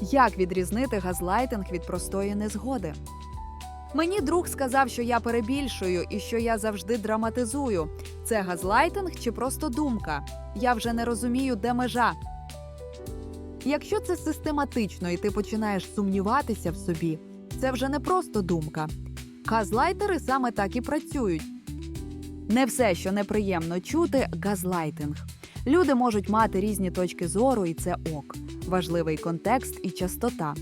Як відрізнити газлайтинг від простої незгоди? Мені друг сказав, що я перебільшую і що я завжди драматизую. Це газлайтинг чи просто думка? Я вже не розумію, де межа. Якщо це систематично і ти починаєш сумніватися в собі, це вже не просто думка. Газлайтери саме так і працюють. Не все, що неприємно чути, газлайтинг. Люди можуть мати різні точки зору, і це ок. Важливий контекст і частота.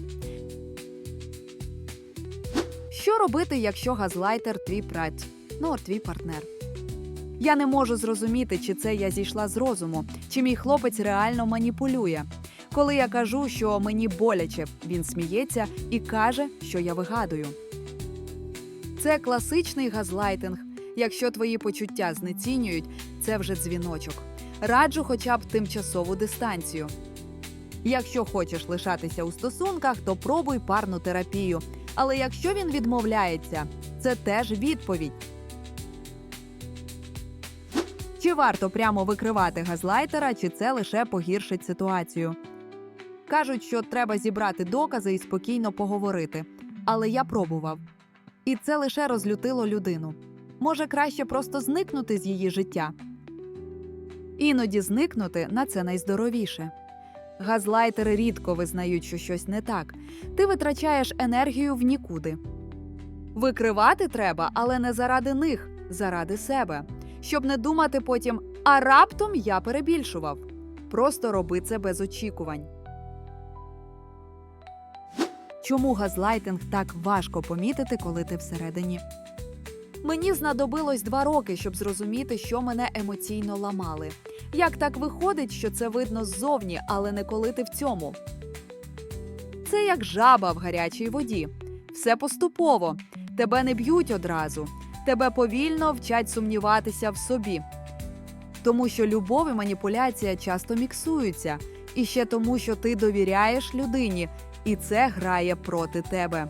Що робити, якщо газлайтер твій праць, ну, твій партнер? Я не можу зрозуміти, чи це я зійшла з розуму, чи мій хлопець реально маніпулює. Коли я кажу, що мені боляче, він сміється і каже, що я вигадую. Це класичний газлайтинг. Якщо твої почуття знецінюють, це вже дзвіночок. Раджу хоча б тимчасову дистанцію. Якщо хочеш лишатися у стосунках, то пробуй парну терапію. Але якщо він відмовляється, це теж відповідь. Чи варто прямо викривати газлайтера, чи це лише погіршить ситуацію? Кажуть, що треба зібрати докази і спокійно поговорити. Але я пробував. І це лише розлютило людину. Може, краще просто зникнути з її життя. Іноді зникнути на це найздоровіше. Газлайтери рідко визнають, що щось не так. Ти витрачаєш енергію в нікуди. Викривати треба, але не заради них, заради себе. Щоб не думати потім, а раптом я перебільшував. Просто роби це без очікувань. Чому газлайтинг так важко помітити, коли ти всередині? Мені знадобилось два роки, щоб зрозуміти, що мене емоційно ламали. Як так виходить, що це видно ззовні, але не коли ти в цьому? Це як жаба в гарячій воді. Все поступово. Тебе не б'ють одразу. Тебе повільно вчать сумніватися в собі. Тому що любов і маніпуляція часто міксуються. І ще тому, що ти довіряєш людині, і це грає проти тебе.